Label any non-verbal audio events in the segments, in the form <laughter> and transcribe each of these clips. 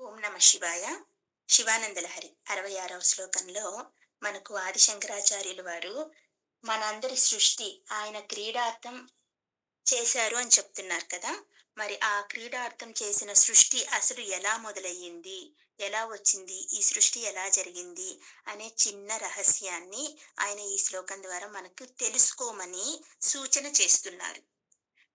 ఓం నమ శివాయ. శివానందలహరి అరవై ఆరవ శ్లోకంలో మనకు ఆదిశంకరాచార్యులు వారు మనందరి సృష్టి ఆయన క్రీడార్థం చేశారు అని చెప్తున్నారు కదా. మరి ఆ క్రీడార్థం చేసిన సృష్టి అసలు ఎలా మొదలయ్యింది? ఎలా వచ్చింది? ఈ సృష్టి ఎలా జరిగింది? అనే చిన్న రహస్యాన్ని ఆయన ఈ శ్లోకం ద్వారా మనకు తెలుసుకోమని సూచన చేస్తున్నారు.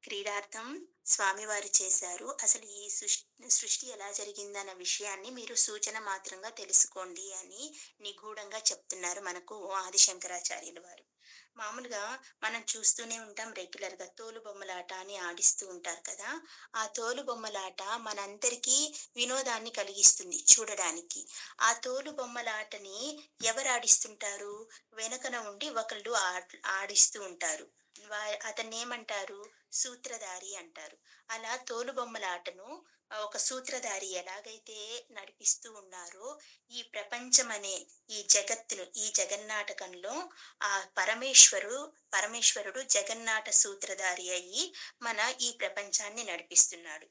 క్రీడార్థం స్వామివారు చేశారు. అసలు ఈ సృష్టి సృష్టి ఎలా జరిగిందన్న విషయాన్ని మీరు సూచన మాత్రంగా తెలుసుకోండి అని నిగూఢంగా చెప్తున్నారు మనకు ఆదిశంకరాచార్యులు వారు. మామూలుగా మనం చూస్తూనే ఉంటాం రెగ్యులర్గా తోలు బొమ్మలాట అని ఆడిస్తూ ఉంటారు కదా. ఆ తోలు బొమ్మలాట మనందరికీ వినోదాన్ని కలిగిస్తుంది చూడడానికి. ఆ తోలు బొమ్మలాటని ఎవరు ఆడిస్తుంటారు? వెనకన ఉండి ఒకళ్ళు ఆడిస్తూ ఉంటారు. అతన్ని ఏమంటారు సూత్రధారి అంటారు. అలా తోలుబొమ్మల ఆటను ఒక సూత్రధారి ఎలాగైతే నడిపిస్తూ ఉన్నారో ఈ ప్రపంచం అనే ఈ జగత్తును ఈ జగన్నాటకంలో ఆ పరమేశ్వరు పరమేశ్వరుడు జగన్నాట సూత్రధారి అయ్యి మన ఈ ప్రపంచాన్ని నడిపిస్తున్నాడు.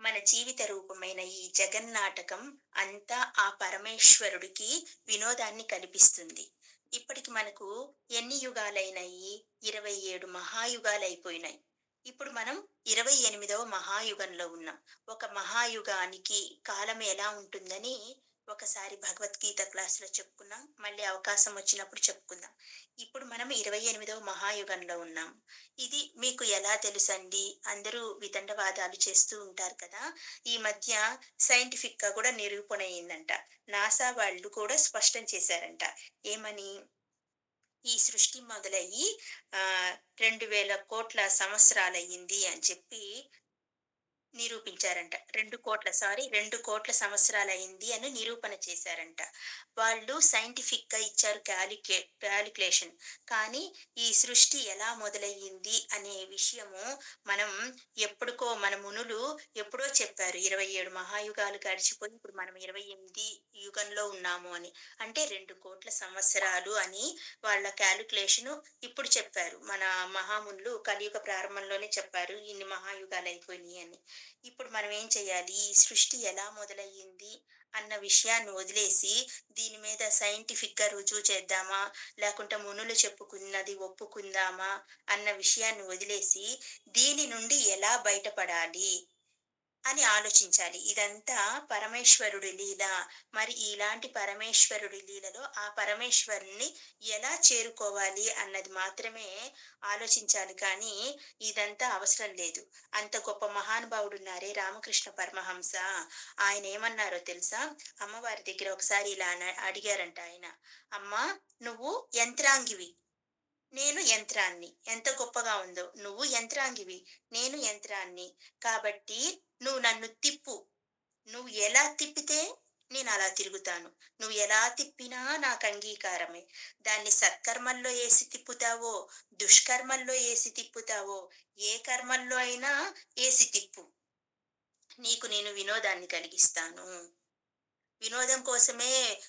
మన జీవిత రూపమైన ఈ జగన్నాటకం అంతా ఆ పరమేశ్వరుడికి వినోదాన్ని కల్పిస్తుంది. మనకు ఎన్ని యుగాలైనాయి? ఇరవై ఏడు మహాయుగాలు అయిపోయినాయి ఇప్పుడు మనం ఇరవై ఎనిమిదవ మహాయుగంలో ఉన్నాం. ఒక మహాయుగానికి కాలం ఎలా ఉంటుందని ఒకసారి భగవద్గీత క్లాసులో చెప్పుకున్నాం. మళ్ళీ అవకాశం వచ్చినప్పుడు చెప్పుకుందాం. ఇప్పుడు మనం ఇరవై ఎనిమిదవ మహాయుగంలో ఉన్నాం. ఇది మీకు ఎలా తెలుసండి? అందరూ వితండవాదాలు చేస్తూ ఉంటారు కదా? ఈ మధ్య సైంటిఫిక్గా కూడా నిరూపణ అయిందంట. నాసా వాళ్ళు కూడా స్పష్టం చేశారంట. ఏమని? ఈ సృష్టి మొదలయ్యి ఆ రెండు వేల కోట్ల సంవత్సరాలయ్యింది అని చెప్పి నిరూపించారంట. రెండు కోట్ల సారీ రెండు కోట్ల సంవత్సరాలు అయింది అని నిరూపణ చేశారంట. వాళ్ళు సైంటిఫిక్గా ఇచ్చారు క్యాలిక్యే క్యాలిక్యులేషన్. కానీ ఈ సృష్టి ఎలా మొదలయ్యింది అనే విషయము మనం ఎప్పుడుకో మన మునులు ఎప్పుడో చెప్పారు. ఇరవై ఏడు మహాయుగాలు గడిచిపోయి ఇప్పుడు మనం ఇరవై ఎనిమిది యుగంలో ఉన్నాము అని. అంటే రెండు కోట్ల సంవత్సరాలు అని వాళ్ళ క్యాలిక్యులేషన్ ఇప్పుడు చెప్పారు. మన మహామునులు కలియుగ ప్రారంభంలోనే చెప్పారు. ఇన్ని మహాయుగాలు అయిపోయినాయి అని. ఇప్పుడు మనం ఏం చేయాలి? ఈ సృష్టి ఎలా మొదలయ్యింది అన్న విషయాన్ని వదిలేసి దీని మీద సైంటిఫిక్గా రుజువు చేద్దామా? లేకుంటే మునులు చెప్పుకున్నది ఒప్పుకుందామా? అన్న విషయాన్ని వదిలేసి దీని నుండి ఎలా బయటపడాలి? అని ఆలోచించాలి. ఇదంతా పరమేశ్వరుడి లీల. మరి ఇలాంటి పరమేశ్వరుడి లీలలో ఆ పరమేశ్వరుని ఎలా చేరుకోవాలి అన్నది మాత్రమే ఆలోచించాలి. కానీ ఇదంతా అవసరం లేదు. అంత గొప్ప మహానుభావుడు ఉన్నారే రామకృష్ణ పరమహంస. ఆయన ఏమన్నారో తెలుసా? అమ్మవారి దగ్గర ఒకసారి ఇలా అడిగారంట ఆయన. అమ్మ నువ్వు యంత్రాంగివి. నేను యంత్రాన్ని. ఎంత గొప్పగా ఉందో. నువ్వు యంత్రాంగివి. నేను యంత్రాన్ని. కాబట్టి నువ్వు నన్ను తిప్పు. నువ్వు ఎలా తిప్పితే నేను అలా తిరుగుతాను. నువ్వు ఎలా తిప్పినా నాకు అంగీకారమే. దాన్ని సత్కర్మల్లో వేసి తిప్పుతావో దుష్కర్మల్లో వేసి తిప్పుతావో ఏ కర్మల్లో అయినా వేసి తిప్పు. నీకు నేను వినోదాన్ని కలిగిస్తాను. వినోదం కోసమే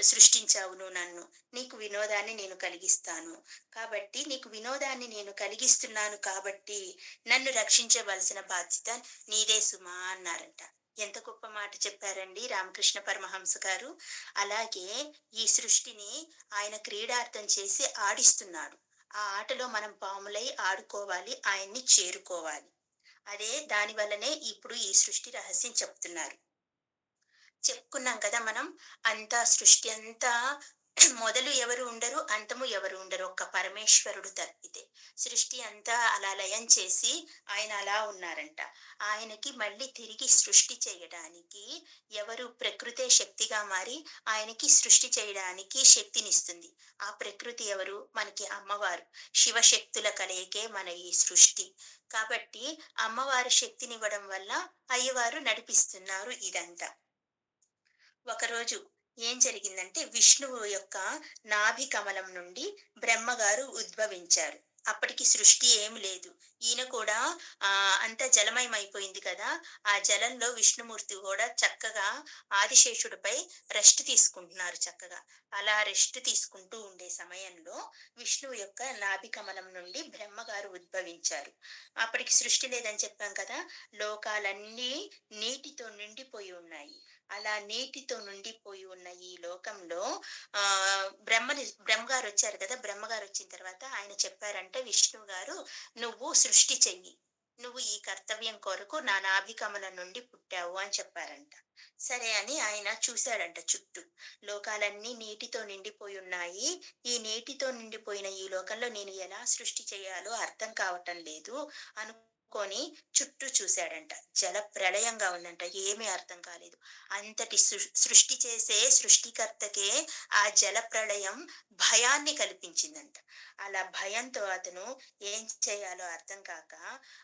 సృష్టించావు నువ్వు నన్ను. నీకు వినోదాన్ని నేను కలిగిస్తాను. కాబట్టి నీకు వినోదాన్ని నేను కలిగిస్తున్నాను కాబట్టి నన్ను రక్షించవలసిన బాధ్యత నీదే సుమా అన్నారంట. ఎంత గొప్ప మాట చెప్పారండి రామకృష్ణ పరమహంస గారు. అలాగే ఈ సృష్టిని ఆయన క్రీడార్థం చేసి ఆడిస్తున్నాడు. ఆ ఆటలో మనం పాములై ఆడుకోవాలి ఆయన్ని చేరుకోవాలి. అదే దానివల్లనే ఇప్పుడు ఈ సృష్టి రహస్యం చెప్తున్నారు. చెప్పుకున్నాం కదా మనం అంతా సృష్టి అంతా <clears throat> మొదలు ఎవరు ఉండరు అంతము ఎవరు ఉండరు. ఒక్క పరమేశ్వరుడు తప్పితే సృష్టి అంతా అలా లయం చేసి ఆయన అలా ఉన్నారంట. ఆయనకి మళ్ళీ తిరిగి సృష్టి చేయడానికి ఎవరు ప్రకృతే శక్తిగా మారి ఆయనకి సృష్టి చేయడానికి శక్తినిస్తుంది. ఆ ప్రకృతి ఎవరు? మనకి అమ్మవారు. శివశక్తుల కలయికే మన ఈ సృష్టి. కాబట్టి అమ్మవారి శక్తినివ్వడం వల్ల అయ్యవారు నడిపిస్తున్నారు ఇదంతా. ఒకరోజు ఏం జరిగిందంటే విష్ణువు యొక్క నాభి కమలం నుండి బ్రహ్మగారు ఉద్భవించారు అప్పటికి సృష్టి ఏమి లేదు ఈయన కూడా ఆ అంతా జలమయమైపోయింది కదా! ఆ జలంలో విష్ణుమూర్తి కూడా చక్కగా ఆదిశేషుడిపై రెస్ట్ తీసుకుంటున్నారు చక్కగా. అలా రెస్ట్ తీసుకుంటూ ఉండే సమయంలో విష్ణువు యొక్క నాభి కమలం నుండి బ్రహ్మగారు ఉద్భవించారు. అప్పటికి సృష్టి లేదని చెప్పాం కదా! లోకాలన్నీ నీటితో నిండిపోయి ఉన్నాయి. అలా నీటితో నుండిపోయి ఉన్న ఈ లోకంలో ఆ బ్రహ్మని బ్రహ్మగారొచ్చారు కదా! బ్రహ్మగారు వచ్చిన తర్వాత ఆయన చెప్పారంట విష్ణు గారు "నువ్వు సృష్టి చెయ్యి. నువ్వు ఈ కర్తవ్యం కొరకు నా నాభికమల నుండి పుట్టావు" అని చెప్పారంట. సరే అని ఆయన చూశాడంట చుట్టూ. లోకాలన్నీ నీటితో నిండిపోయి ఉన్నాయి. ఈ నీటితో నిండిపోయిన ఈ లోకంలో నేను ఎలా సృష్టి చేయాలో అర్థం కావటం లేదు అను కొని చుట్టూ చూసాడంట. జల ప్రళయంగా ఉందంట. ఏమీ అర్థం కాలేదు. అంతటి సృష్టి చేసే సృష్టికర్తకే ఆ జల ప్రళయం భయాన్ని కల్పించిందంట. అలా భయంతో అతను ఏం చేయాలో అర్థం కాక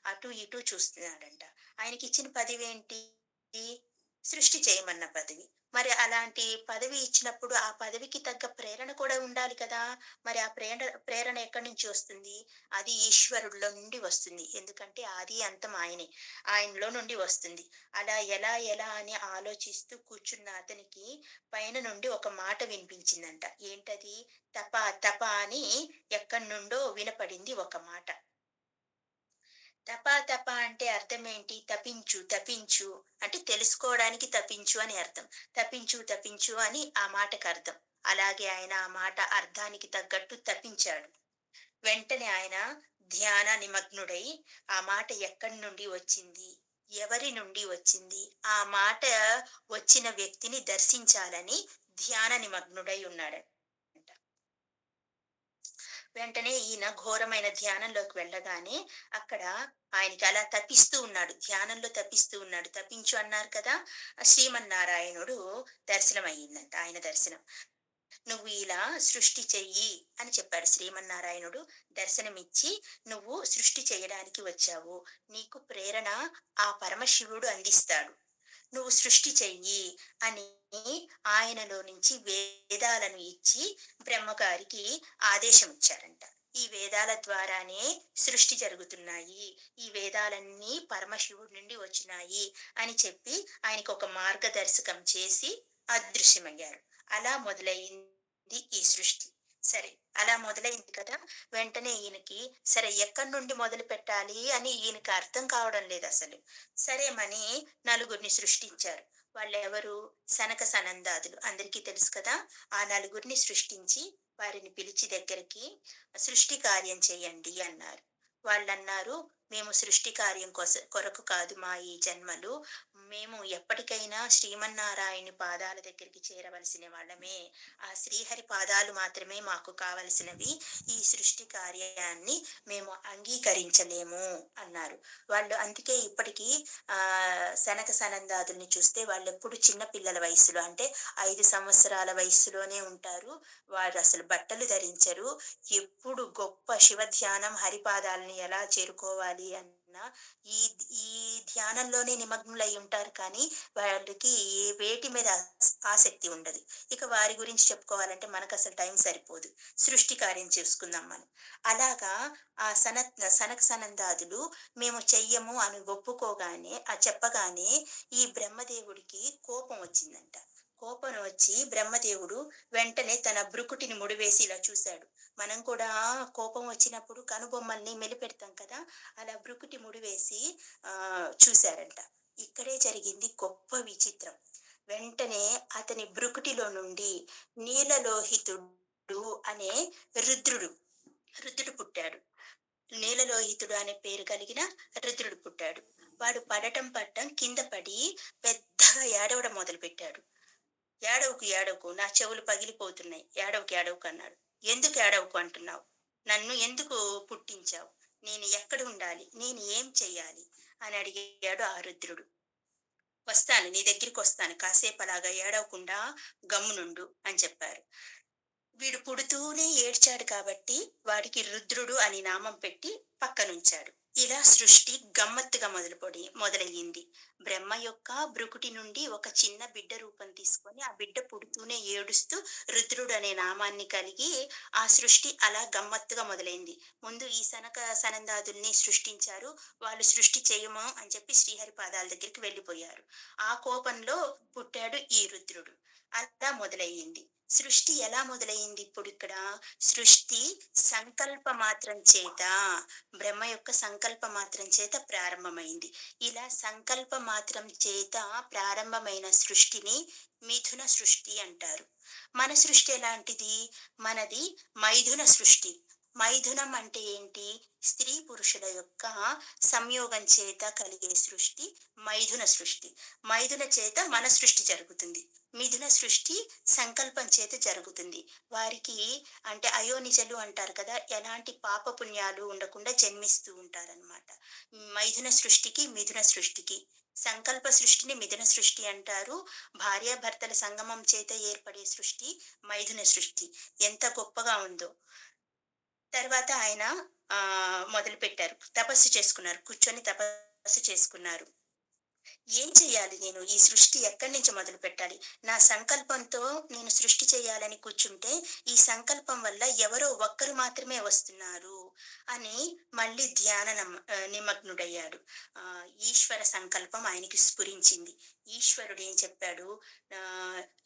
అటు ఇటు చూస్తున్నాడంట. ఆయనకి ఇచ్చిన పదవేంటి? సృష్టి చేయమన్న పదవి. మరి అలాంటి పదవి ఇచ్చినప్పుడు ఆ పదవికి తగ్గ ప్రేరణ కూడా ఉండాలి కదా! మరి ఆ ప్రేరణ ప్రేరణ ఎక్కడి నుంచి వస్తుంది? అది ఈశ్వరుడిలో నుండి వస్తుంది. ఎందుకంటే ఆది, అంతం ఆయనే. ఆయనలో నుండి వస్తుంది. అలా ఎలా ఎలా అని ఆలోచిస్తూ కూర్చున్న అతనికి పైన నుండి ఒక మాట వినిపించిందంట. ఏంటది? తప తప అని ఎక్కడి నుండో వినపడింది ఒక మాట. తప తప అంటే అర్థమేంటి? తపించు, తపించు అంటే తెలుసుకోవడానికి తపించు అని అర్థం. తపించు, తపించు అని ఆ మాటకు అర్థం అలాగే ఆయన ఆ మాట అర్థానికి తగ్గట్టు తపించాడు. వెంటనే ఆయన ధ్యాన నిమగ్నుడై ఆ మాట ఎక్కడి నుండి వచ్చింది? ఎవరి నుండి వచ్చింది? ఆ మాట వచ్చిన వ్యక్తిని దర్శించాలని ధ్యాన నిమగ్నుడై ఉన్నాడు వెంటనే ఈయన ఘోరమైన ధ్యానంలోకి వెళ్ళగానే అక్కడ ఆయనకి అలా తపిస్తూ ఉన్నాడు. ధ్యానంలో తపిస్తూ ఉన్నాడు. తపించు అన్నారు కదా! శ్రీమన్నారాయణుడు దర్శనమయ్యిందంట. ఆయన దర్శనం. "నువ్వు ఇలా సృష్టి చెయ్యి" అని చెప్పాడు శ్రీమన్నారాయణుడు. దర్శనమిచ్చి "నువ్వు సృష్టి చేయడానికి వచ్చావు. నీకు ప్రేరణ ఆ పరమశివుడు అందిస్తాడు. నువ్వు సృష్టి చెయ్యి" అని ఆయనలో నుంచి వేదాలను ఇచ్చి బ్రహ్మగారికి ఆదేశం ఇచ్చారంట. ఈ వేదాల ద్వారానే సృష్టి జరుగుతున్నాయి. ఈ వేదాలన్నీ పరమశివుడి నుండి వచ్చినాయి అని చెప్పి ఆయనకు ఒక మార్గదర్శకం చేసి అదృశ్యమయ్యారు. అలా మొదలైంది ఈ సృష్టి. సరే అలా మొదలైంది కదా! వెంటనే ఈయనకి సరే ఎక్కడి నుండి మొదలు పెట్టాలి అని ఈయనకి అర్థం కావడం లేదు అసలు సరేమని నలుగురిని సృష్టించారు. వాళ్ళెవరు? సనక సనందాదులు. అందరికీ తెలుసు కదా! ఆ నలుగురిని సృష్టించి వారిని పిలిచి దగ్గరికి సృష్టి కార్యం చేయండి అన్నారు. వాళ్ళన్నారు మేము సృష్టి కార్యం కోస కొరకు కాదు మా ఈ జన్మలు. మేము ఎప్పటికైనా శ్రీమన్నారాయణ పాదాల దగ్గరికి చేరవలసిన వాళ్ళమే. ఆ శ్రీహరి పాదాలు మాత్రమే మాకు కావలసినవి. ఈ సృష్టి కార్యాన్ని మేము అంగీకరించలేము అన్నారు. వాళ్ళు అందుకే ఇప్పటికీ ఆ సనక సనందాదుల్ని చూస్తే వాళ్ళెప్పుడు చిన్న పిల్లల వయసులో అంటే ఐదు సంవత్సరాల వయసులోనే ఉంటారు. వారు అసలు బట్టలు ధరించరు. ఎప్పుడు గొప్ప శివ ధ్యానం, హరిపాదాలని ఎలా చేరుకోవాలి అన్న ఈ ఈ ధ్యానంలోనే నిమగ్నులై ఉంటారు కానీ వాళ్ళకి ఏ వేటి మీద ఆసక్తి ఉండదు. ఇక వారి గురించి చెప్పుకోవాలంటే మనకు అసలు టైం సరిపోదు. సృష్టి కార్యం చేసుకుందాం మనం. అలాగా ఆ సన సనక సనందాదులు మేము చెయ్యము అని ఒప్పుకోగానే ఆ చెప్పగానే ఈ బ్రహ్మదేవుడికి కోపం వచ్చిందంట. కోపం వచ్చి బ్రహ్మదేవుడు వెంటనే తన భృకుటిని ముడివేసి ఇలా చూశాడు మనం కూడా కోపం వచ్చినప్పుడు కనుబొమ్మల్ని మెలిపెడతాం కదా! అలా భృకుటి ముడివేసి ఆ చూశారంట ఇక్కడే జరిగింది గొప్ప విచిత్రం. వెంటనే అతని భృకుటిలో నుండి నీలలోహితుడు అనే రుద్రుడు, రుద్రుడు పుట్టాడు. నీలలోహితుడు అనే పేరు కలిగిన రుద్రుడు పుట్టాడు. వాడు పడటం పడటం కింద పడి పెద్దగా ఏడవడం మొదలుపెట్టాడు. "ఏడవకు ఏడవకు నా చెవులు పగిలిపోతున్నాయి. ఏడవకు ఏడవకు" అన్నాడు. "ఎందుకు ఏడవకు అంటున్నావు? నన్ను ఎందుకు పుట్టించావు? నేను ఎక్కడ ఉండాలి? నేను ఏం చెయ్యాలి?" అని అడిగాడు ఆ రుద్రుడు. "వస్తాను నీ దగ్గరికి వస్తాను కాసేపు అలాగా ఏడవకుండా గమ్మునుండు" అని చెప్పారు. వీడు పుడుతూనే ఏడ్చాడు కాబట్టి వాడికి రుద్రుడు అని నామం పెట్టి పక్కనుంచాడు. ఇలా సృష్టి గమ్మత్తుగా మొదలుపడి మొదలయ్యింది. బ్రహ్మ యొక్క భృకుటి నుండి ఒక చిన్న బిడ్డ రూపం తీసుకొని, ఆ బిడ్డ పుడుతూనే ఏడుస్తూ రుద్రుడు అనే నామాన్ని కలిగి, ఆ సృష్టి అలా గమ్మత్తుగా మొదలైంది. ముందు ఈ సనక సనందాదుల్ని సృష్టించారు. వాళ్ళు సృష్టి చేయము అని చెప్పి శ్రీహరి పాదాల దగ్గరికి వెళ్ళిపోయారు. ఆ కోపంలో పుట్టాడు ఈ రుద్రుడు. అలా మొదలయ్యింది. సృష్టి ఎలా మొదలయింది ఇప్పుడిక్కడ? సృష్టి సంకల్ప మాత్రం చేత బ్రహ్మ యొక్క సంకల్ప మాత్రం చేత ప్రారంభమైంది. ఇలా సంకల్ప మాత్రం చేత ప్రారంభమైన సృష్టిని మిథున సృష్టి అంటారు. మన సృష్టి ఎలాంటిది? మనది మైథున సృష్టి. మైథునం అంటే ఏంటి? స్త్రీ పురుషుల యొక్క సంయోగం చేత కలిగే సృష్టి మైథున సృష్టి. మైథున చేత మన సృష్టి జరుగుతుంది. మిథున సృష్టి సంకల్పం చేత జరుగుతుంది. వారికి అంటే అయోనిజలు అంటారు కదా! ఎలాంటి పాపపుణ్యాలు ఉండకుండా జన్మిస్తూ ఉంటారనమాట. మైథున సృష్టికి, మిథున సృష్టికి. సంకల్ప సృష్టిని మిథున సృష్టి అంటారు. భార్యాభర్తల సంగమం చేత ఏర్పడే సృష్టి మైథున సృష్టి. ఎంత గొప్పగా ఉందో! తర్వాత ఆయన మొదలు మొదలుపెట్టారు. తపస్సు చేసుకున్నారు. కూర్చొని తపస్సు చేసుకున్నారు. ఏం చేయాలి నేను? ఈ సృష్టి ఎక్కడి నుంచి మొదలు పెట్టాలి నా సంకల్పంతో నేను సృష్టి చేయాలని కూర్చుంటే, ఈ సంకల్పం వల్ల ఎవరో ఒక్కరు మాత్రమే వస్తున్నారు అని మళ్ళీ ధ్యాన నిమగ్నుడయ్యాడు. ఈశ్వర సంకల్పం ఆయనకి స్ఫురించింది. ఈశ్వరుడు ఏం చెప్పాడు?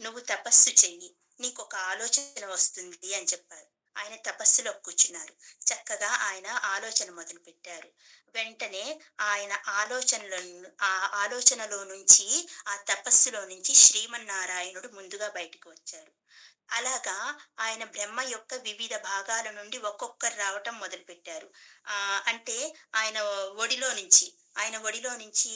"నువ్వు తపస్సు చెయ్యి. నీకొక ఆలోచన వస్తుంది" అని చెప్పారు. ఆయన తపస్సులో కూర్చున్నారు. చక్కగా ఆయన ఆలోచన మొదలుపెట్టారు. వెంటనే ఆయన ఆలోచనలో ఆ ఆలోచనలో నుంచి, ఆ తపస్సులో నుంచి శ్రీమన్నారాయణుడు ముందుగా బయటకు వచ్చారు. అలాగా ఆయన బ్రహ్మ యొక్క వివిధ భాగాల నుండి ఒక్కొక్కరు రావటం మొదలుపెట్టారు. అంటే ఆయన ఒడిలో నుంచి, ఆయన ఒడిలో నుంచి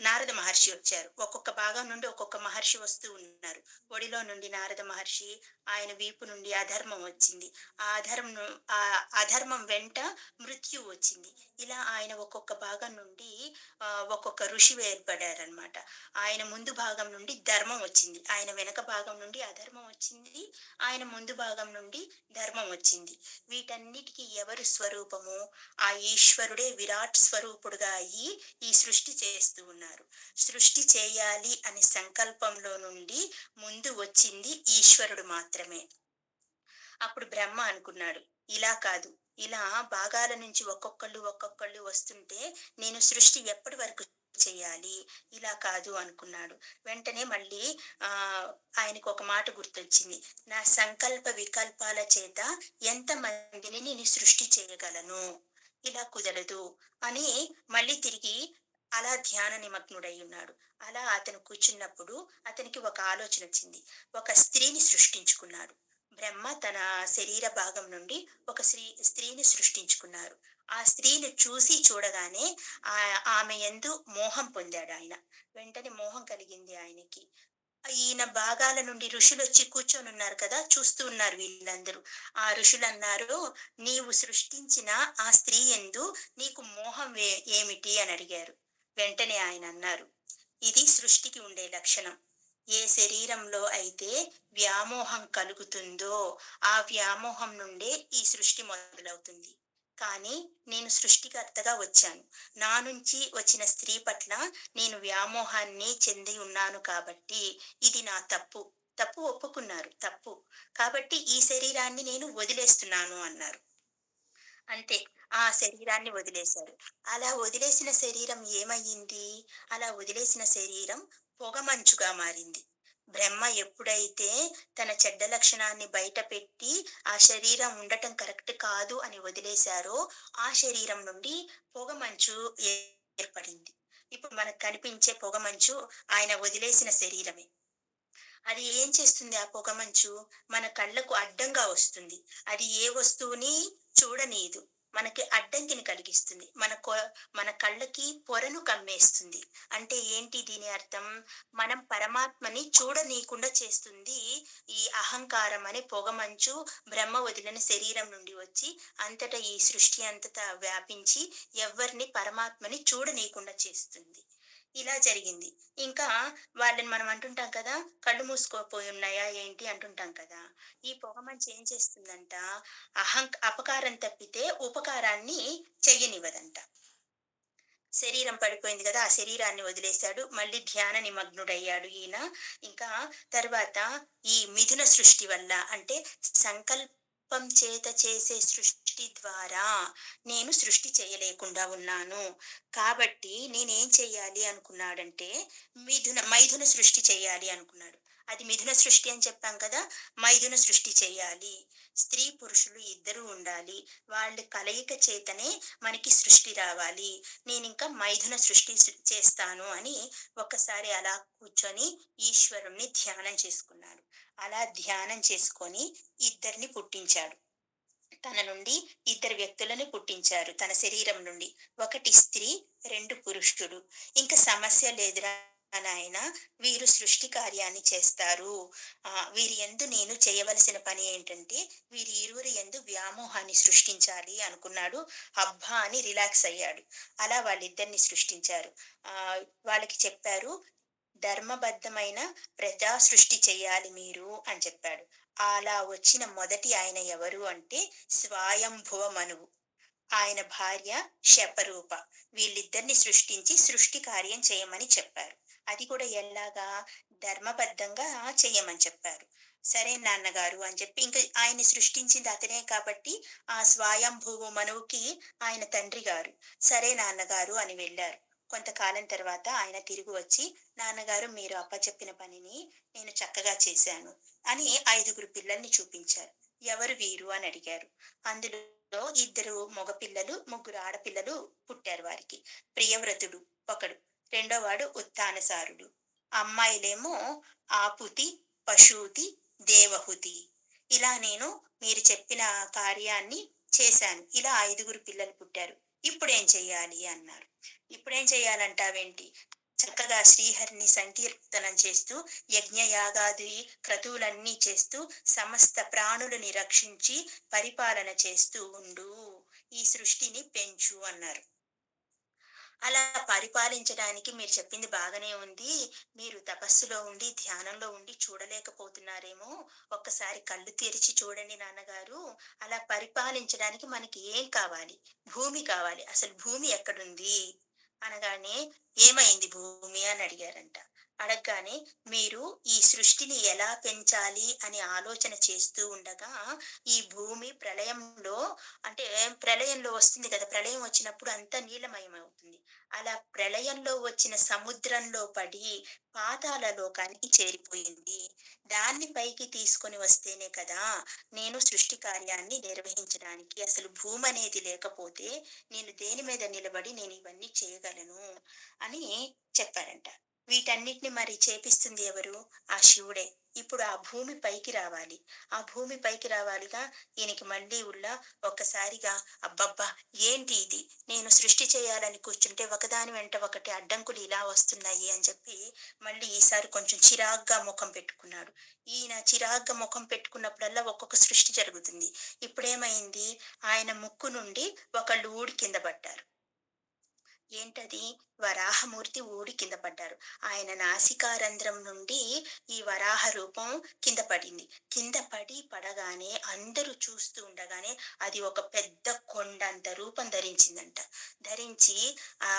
నారద మహర్షి వచ్చారు. ఒక్కొక్క భాగం నుండి ఒక్కొక్క మహర్షి వస్తూ ఉన్నారు. ఒడిలో నుండి నారద మహర్షి, ఆయన వీపు నుండి అధర్మం వచ్చింది. ఆ అధర్మం ఆ అధర్మం వెంట మృత్యు వచ్చింది. ఇలా ఆయన ఒక్కొక్క భాగం నుండి ఒక్కొక్క ఋషి ఏర్పడారనమాట. ఆయన ముందు భాగం నుండి ధర్మం వచ్చింది. ఆయన వెనక భాగం నుండి అధర్మం వచ్చింది. ఆయన ముందు భాగం నుండి ధర్మం వచ్చింది. వీటన్నిటికి ఎవరు స్వరూపము? ఆ ఈశ్వరుడే విరాట్ దేవుడుగా అయ్యి ఈ సృష్టి చేస్తూ ఉన్నారు. సృష్టి చేయాలి అనే సంకల్పంలో నుండి ముందు వచ్చింది ఈశ్వరుడు మాత్రమే. అప్పుడు బ్రహ్మ అనుకున్నాడు. ఇలా కాదు. ఇలా భాగాల నుంచి ఒక్కొక్కళ్ళు, ఒక్కొక్కళ్ళు వస్తుంటే నేను సృష్టి ఎప్పటి వరకు చేయాలి ఇలా కాదు అనుకున్నాడు. వెంటనే మళ్ళీ ఆ ఆయనకు ఒక మాట గుర్తొచ్చింది. నా సంకల్ప వికల్పాల చేత ఎంతమందిని నేను సృష్టి చేయగలను? ఇలా కుదరదు అని మళ్ళీ తిరిగి అలా ధ్యాన నిమగ్నుడై ఉన్నాడు. అలా అతను కూర్చున్నప్పుడు అతనికి ఒక ఆలోచన వచ్చింది. ఒక స్త్రీని సృష్టించుకున్నాడు. బ్రహ్మ తన శరీర భాగం నుండి ఒక స్త్రీ స్త్రీని సృష్టించుకున్నారు. ఆ స్త్రీని చూసి చూడగానే ఆ ఆమె యందు మోహం పొందాడు ఆయన వెంటనే మోహం కలిగింది ఆయనకి. ఈయన భాగాల నుండి ఋషులు వచ్చి కూర్చొని ఉన్నారు కదా! చూస్తూ ఉన్నారు వీళ్ళందరూ. ఆ ఋషులు అన్నారు "నీవు సృష్టించిన ఆ స్త్రీ యందు నీకు మోహం ఏమిటి?" అని అడిగారు. వెంటనే ఆయన అన్నారు "ఇది సృష్టికి ఉండే లక్షణం. ఏ శరీరంలో అయితే వ్యామోహం కలుగుతుందో, ఆ వ్యామోహం నుండే ఈ సృష్టి మొదలవుతుంది. కానీ నేను సృష్టికర్తగా వచ్చాను. నా నుంచి వచ్చిన స్త్రీ పట్ల నేను వ్యామోహాన్ని చెంది ఉన్నాను కాబట్టి ఇది నా తప్పు. తప్పు ఒప్పుకున్నారు. తప్పు. కాబట్టి ఈ శరీరాన్ని నేను వదిలేస్తున్నాను" అన్నారు. అంతే. ఆ శరీరాన్ని వదిలేశారు. అలా వదిలేసిన శరీరం ఏమయ్యింది? అలా వదిలేసిన శరీరం పొగమంచుగా మారింది. బ్రహ్మ ఎప్పుడైతే తన చెడ్డ లక్షణాన్ని బయటపెట్టి, ఆ శరీరం ఉండటం కరెక్ట్ కాదు అని వదిలేశారో, ఆ శరీరం నుండి పొగమంచు ఏర్పడింది. ఇప్పుడు మనకు కనిపించే పొగమంచు ఆయన వదిలేసిన శరీరమే. అది ఏం చేస్తుంది ఆ పొగమంచు? మన కళ్ళకు అడ్డంగా వస్తుంది. అది ఏ వస్తువుని చూడనీదు మనకి అడ్డంకిని కలిగిస్తుంది. మన కొ మన కళ్ళకి పొరను కమ్మేస్తుంది. అంటే ఏంటి దీని అర్థం? మనం పరమాత్మని చూడనీయకుండా చేస్తుంది ఈ అహంకారం అనే పొగమంచు బ్రహ్మ వదిలిన శరీరం నుండి వచ్చి, అంతటా ఈ సృష్టి అంతటా వ్యాపించి ఎవ్వరిని పరమాత్మని చూడనీయకుండా చేస్తుంది. ఇలా జరిగింది. ఇంకా వాళ్ళని మనం అంటుంటాం కదా! కళ్ళు మూసుకోపోయి ఉన్నాయా ఏంటి అంటుంటాం కదా! ఈ పొగ మంచి ఏం చేస్తుందంట, అహం అపకారం తప్పితే ఉపకారాన్ని చెయ్యనివ్వదంట. శరీరం పడిపోయింది కదా ఆ శరీరాన్ని వదిలేసాడు. మళ్ళీ ధ్యాన నిమగ్నుడయ్యాడు ఈయన. ఇంకా తర్వాత ఈ మిథున సృష్టి వల్ల అంటే సంకల్ప చేత చేసే సృష్టి ద్వారా నేను సృష్టి చేయలేకుండా ఉన్నాను. కాబట్టి నేనేం చెయ్యాలి అనుకున్నాడంటే మిథున మైథున సృష్టి చేయాలి అనుకున్నాడు. అది మిథున సృష్టి అని చెప్పాం కదా! మైథున సృష్టి చేయాలి స్త్రీ, పురుషులు ఇద్దరు ఉండాలి. వాళ్ళ కలయిక చేతనే మనకి సృష్టి రావాలి. నేను ఇంకా మైథున సృష్టి చేస్తాను అని ఒకసారి అలా కూర్చొని ఈశ్వరుణ్ణి ధ్యానం చేసుకున్నాడు. అలా ధ్యానం చేసుకొని ఇద్దరిని పుట్టించాడు. తన నుండి ఇద్దరు వ్యక్తులను పుట్టించారు తన శరీరం నుండి. ఒకటి స్త్రీ, రెండు పురుషుడు. ఇంకా సమస్య లేదురా నాయన వీరు సృష్టి కార్యాన్ని చేస్తారు. ఆ వీరి ఎందు నేను చేయవలసిన పని ఏంటంటే వీరి ఇరువురి ఎందు వ్యామోహాన్ని సృష్టించాలి అనుకున్నాడు. అబ్బా! అని రిలాక్స్ అయ్యాడు. అలా వాళ్ళిద్దరిని సృష్టించారు. వాళ్ళకి చెప్పారు ధర్మబద్ధమైన ప్రజా సృష్టి చేయాలి మీరు అని చెప్పాడు. అలా వచ్చిన మొదటి ఆయన ఎవరు అంటే స్వయంభువ మనువు. ఆయన భార్య శపరూప. వీళ్ళిద్దరిని సృష్టించి సృష్టి కార్యం చేయమని చెప్పారు. అది కూడా ఎలాగా ధర్మబద్ధంగా చేయమని చెప్పారు. సరే నాన్నగారు అని చెప్పి ఇంక ఆయన సృష్టించింది అతనే కాబట్టి ఆ స్వయంభువు మనువుకి ఆయన తండ్రి గారు. సరే నాన్నగారు అని వెళ్ళారు. కొంతకాలం తర్వాత ఆయన తిరిగి వచ్చి నాన్నగారు మీరు అప్పచెప్పిన పనిని నేను చక్కగా చేశాను అని ఐదుగురు పిల్లల్ని చూపించారు. ఎవరు వీరు అని అడిగారు. అందులో ఇద్దరు మగపిల్లలు, ముగ్గురు ఆడపిల్లలు పుట్టారు వారికి. ప్రియవ్రతుడు ఒకడు. రెండోవాడు ఉత్తానసారుడు. అమ్మాయిలేమో ఆపుతి, పశువుతి దేవహుతి. ఇలా నేను మీరు చెప్పిన కార్యాన్ని చేశాను. ఇలా ఐదుగురు పిల్లలు పుట్టారు. ఇప్పుడు ఏం చెయ్యాలి అన్నారు. ఇప్పుడేం చేయాలంటావేంటి చక్కగా శ్రీహరిని సంకీర్తనం చేస్తూ యజ్ఞయాగాది క్రతువులన్నీ చేస్తూ సమస్త ప్రాణులని రక్షించి పరిపాలన చేస్తూ ఉండు. ఈ సృష్టిని పెంచు అన్నారు. అలా పరిపాలించడానికి మీరు చెప్పింది బాగానే ఉంది. మీరు తపస్సులో ఉండి, ధ్యానంలో ఉండి చూడలేకపోతున్నారేమో! ఒక్కసారి కళ్ళు తెరిచి చూడండి నాన్నగారు. అలా పరిపాలించడానికి మనకి ఏం కావాలి? భూమి కావాలి. అసలు భూమి ఎక్కడుంది? అనగానే ఏమైంది భూమి అని అడిగారంట. అడగగానే మీరు ఈ సృష్టిని ఎలా పెంచాలి అని ఆలోచన చేస్తూ ఉండగా ఈ భూమి ప్రళయంలో అంటే ప్రళయంలో వస్తుంది కదా! ప్రళయం వచ్చినప్పుడు అంతా నీలమయమవుతుంది. అలా ప్రళయంలో వచ్చిన సముద్రంలో పడి పాతాల లోకానికి చేరిపోయింది. దాన్ని పైకి తీసుకొని వస్తేనే కదా నేను సృష్టి కార్యాన్ని నిర్వహించడానికి అసలు భూమనేది లేకపోతే నేను దేని మీద నిలబడి నేను ఇవన్నీ చేయగలను అని చెప్పారంట. వీటన్నిటిని మరి చేపిస్తుంది ఎవరు? ఆ శివుడే. ఇప్పుడు ఆ భూమి పైకి రావాలి. ఆ భూమి పైకి రావాలిగా ఈయనకి మళ్ళీ ఉల్లా ఒక్కసారిగా అబ్బబ్బా! ఏంటి ఇది? నేను సృష్టి చేయాలని కూర్చుంటే ఒకదాని వెంట ఒకటి అడ్డంకులు ఇలా వస్తున్నాయి అని చెప్పి మళ్ళీ ఈసారి కొంచెం చిరాగ్గా ముఖం పెట్టుకున్నాడు. ఈయన చిరాగ్గా ముఖం పెట్టుకున్నప్పుడల్లా ఒక్కొక్క సృష్టి జరుగుతుంది. ఇప్పుడేమైంది? ఆయన ముక్కు నుండి ఒకళ్ళు ఊడి కింద పడ్డారు. ఏంటది? వరాహమూర్తి ఊడి కింద పడ్డారు. ఆయన నాసికారంధ్రం నుండి ఈ వరాహ రూపం కింద పడింది. కింద పడి పడగానే అందరూ చూస్తూ ఉండగానే అది ఒక పెద్ద కొండ అంత రూపం ధరించిందంట. ధరించి ఆ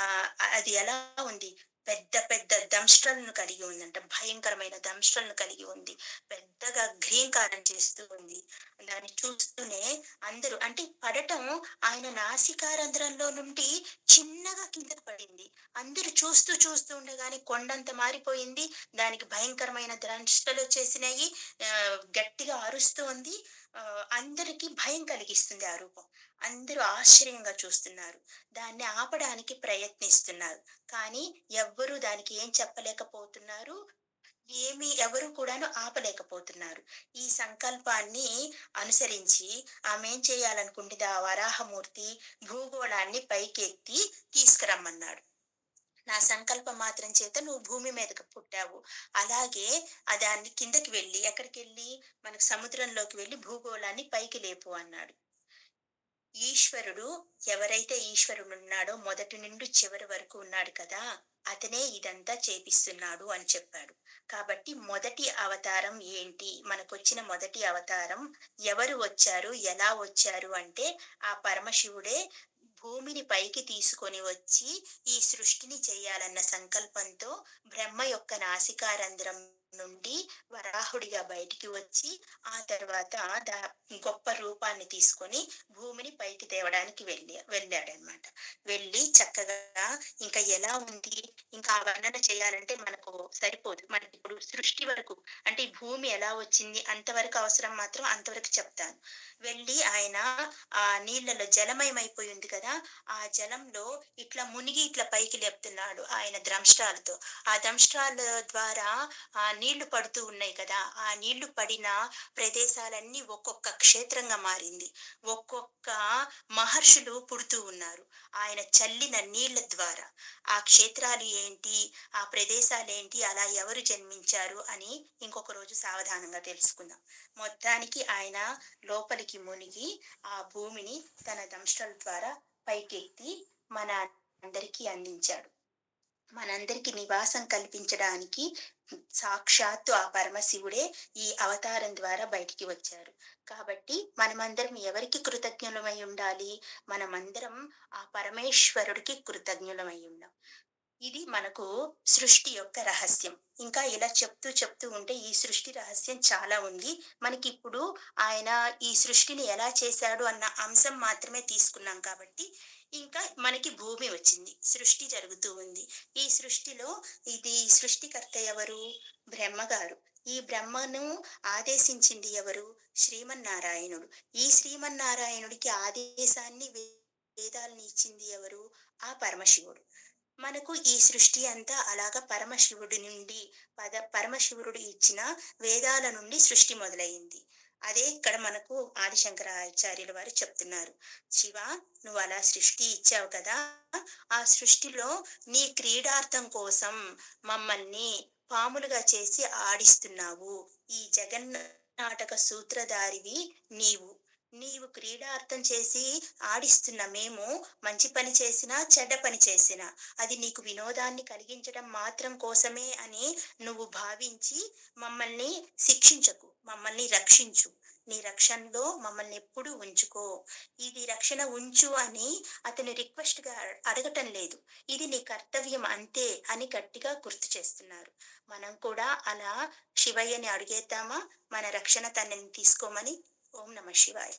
అది ఎలా ఉంది? పెద్ద పెద్ద దంశలను కలిగి ఉందంట. భయంకరమైన దంశలను కలిగి ఉంది. పెద్దగా గ్రీంకారం చేస్తూ ఉంది. దాన్ని చూస్తూనే అందరూ అంటే పడటం ఆయన నాసికారంధ్రంలో నుండి చిన్నగా కిందకి పడింది. అందరూ చూస్తూ చూస్తూ ఉండగానే కొండంత మారిపోయింది. దానికి భయంకరమైన దంష్టలు వచ్చేసినాయి గట్టిగా అరుస్తూ ఉంది అందరికీ భయం కలిగిస్తుంది ఆ రూపం. అందరూ ఆశ్చర్యంగా చూస్తున్నారు. దాన్ని ఆపడానికి ప్రయత్నిస్తున్నారు. కానీ ఎవ్వరూ దానికి ఏం చెప్పలేకపోతున్నారు. ఏమి ఎవరు కూడాను ఆపలేకపోతున్నారు. ఈ సంకల్పాన్ని అనుసరించి ఆమేం చేయాలనుకుంటుంది ఆ వరాహమూర్తి భూగోళాన్ని పైకెత్తి తీసుకురమ్మన్నాడు. నా సంకల్పం మాత్రం చేత నువ్వు భూమి మీదకి పుట్టావు. అలాగే దాన్ని కిందకి వెళ్ళి ఎక్కడికెళ్ళి మనకు సముద్రంలోకి వెళ్ళి భూగోళాన్ని పైకి లేపు అన్నాడు. ఈశ్వరుడు ఎవరైతే ఈశ్వరుడు ఉన్నాడో మొదటి నుండి చివరి వరకు ఉన్నాడు కదా! అతనే ఇదంతా చేపిస్తున్నాడు అని చెప్పాడు. కాబట్టి మొదటి అవతారం ఏంటి? మనకొచ్చిన మొదటి అవతారం ఎవరు వచ్చారు? ఎలా వచ్చారు? అంటే ఆ పరమశివుడే భూమిని పైకి తీసుకొని వచ్చి ఈ సృష్టిని చేయాలన్న సంకల్పంతో బ్రహ్మ యొక్క నాసికారంధ్రం నుండి వరాహుడిగా బయటికి వచ్చి ఆ తర్వాత గొప్ప రూపాన్ని తీసుకొని భూమిని పైకి తేవడానికి వెళ్ళి వెళ్ళాడనమాట. వెళ్ళి చక్కగా ఇంకా ఎలా ఉంది? ఇంకా ఆ వర్ణన చేయాలంటే మనకు సరిపోదు. మనకి ఇప్పుడు సృష్టి వరకు అంటే భూమి ఎలా వచ్చింది అంతవరకు అవసరం మాత్రం అంతవరకు చెప్తాను. వెళ్ళి ఆయన ఆ నీళ్ళలో జలమయమైపోయి ఉంది కదా! ఆ జలంలో ఇట్లా మునిగి ఇట్లా పైకి లేపుతున్నాడు ఆయన ద్రంష్ట్రాలతో. ఆ ద్రంష్ట్రాల ద్వారా ఆ నీళ్ళు పడుతూ ఉన్నాయి కదా! ఆ నీళ్ళు పడిన ప్రదేశాలన్నీ ఒక్కొక్క క్షేత్రంగా మారింది. ఒక్కొక్క మహర్షులు పుడుతూ ఉన్నారు. ఆయన చల్లిన నీళ్ళ ద్వారా. ఆ క్షేత్రాలు ఏంటి? ఆ ప్రదేశాలు ఏంటి అలా ఎవరు జన్మించారు? అని ఇంకొక రోజు సావధానంగా తెలుసుకుందాం. మొత్తానికి ఆయన లోపలికి మునిగి ఆ భూమిని తన దంశల ద్వారా పైకెత్తి మన అందరికీ అందించాడు. మనందరికి నివాసం కల్పించడానికి సాక్షాత్తు ఆ పరమశివుడే ఈ అవతారం ద్వారా బయటికి వచ్చారు. కాబట్టి మనమందరం ఎవరికి కృతజ్ఞులమై ఉండాలి? మనమందరం ఆ పరమేశ్వరుడికి కృతజ్ఞులమై ఉన్నాం ఇది మనకు సృష్టి యొక్క రహస్యం. ఇంకా ఇలా చెప్తూ చెప్తూ ఉంటే ఈ సృష్టి రహస్యం చాలా ఉంది. మనకిప్పుడు ఆయన ఈ సృష్టిని ఎలా చేశాడు అన్న అంశం మాత్రమే తీసుకున్నాం కాబట్టి ఇంకా మనకి భూమి వచ్చింది. సృష్టి జరుగుతూ ఉంది. ఈ సృష్టిలో ఇది సృష్టికర్త ఎవరు? బ్రహ్మగారు. ఈ బ్రహ్మను ఆదేశించింది ఎవరు? శ్రీమన్నారాయణుడు. ఈ శ్రీమన్నారాయణుడికి ఆదేశాన్ని వేదాల్ని ఇచ్చింది ఎవరు? ఆ పరమశివుడు. మనకు ఈ సృష్టి అంతా అలాగా పరమశివుడి నుండి పద పరమశివుడు ఇచ్చిన వేదాల నుండి సృష్టి మొదలైంది అదే ఇక్కడ మనకు ఆదిశంకరాచార్యుల వారు చెప్తున్నారు. శివ నువ్వు అలా సృష్టి ఇచ్చావు కదా! ఆ సృష్టిలో నీ క్రీడార్థం కోసం మమ్మల్ని పాములుగా చేసి ఆడిస్తున్నావు. ఈ జగన్నాటక సూత్రధారివి నీవు. నీవు క్రీడ అర్థం చేసి ఆడిస్తున్న మేము మంచి పని చేసినా, చెడ్డ పని చేసినా అది నీకు వినోదాన్ని కలిగించడం మాత్రం కోసమే అని నువ్వు భావించి మమ్మల్ని శిక్షించకు. మమ్మల్ని రక్షించు. నీ రక్షణలో మమ్మల్ని ఎప్పుడూ ఉంచుకో. ఇది రక్షణ ఉంచు అని అతను రిక్వెస్ట్‌గా అడగటం లేదు. ఇది నీ కర్తవ్యం అంతే అని గట్టిగా గుర్తు చేస్తున్నారు. మనం కూడా అలా శివయ్యని అడిగేద్దామా? మన రక్షణ తనని తీసుకోమని. ఓం నమః శివాయ.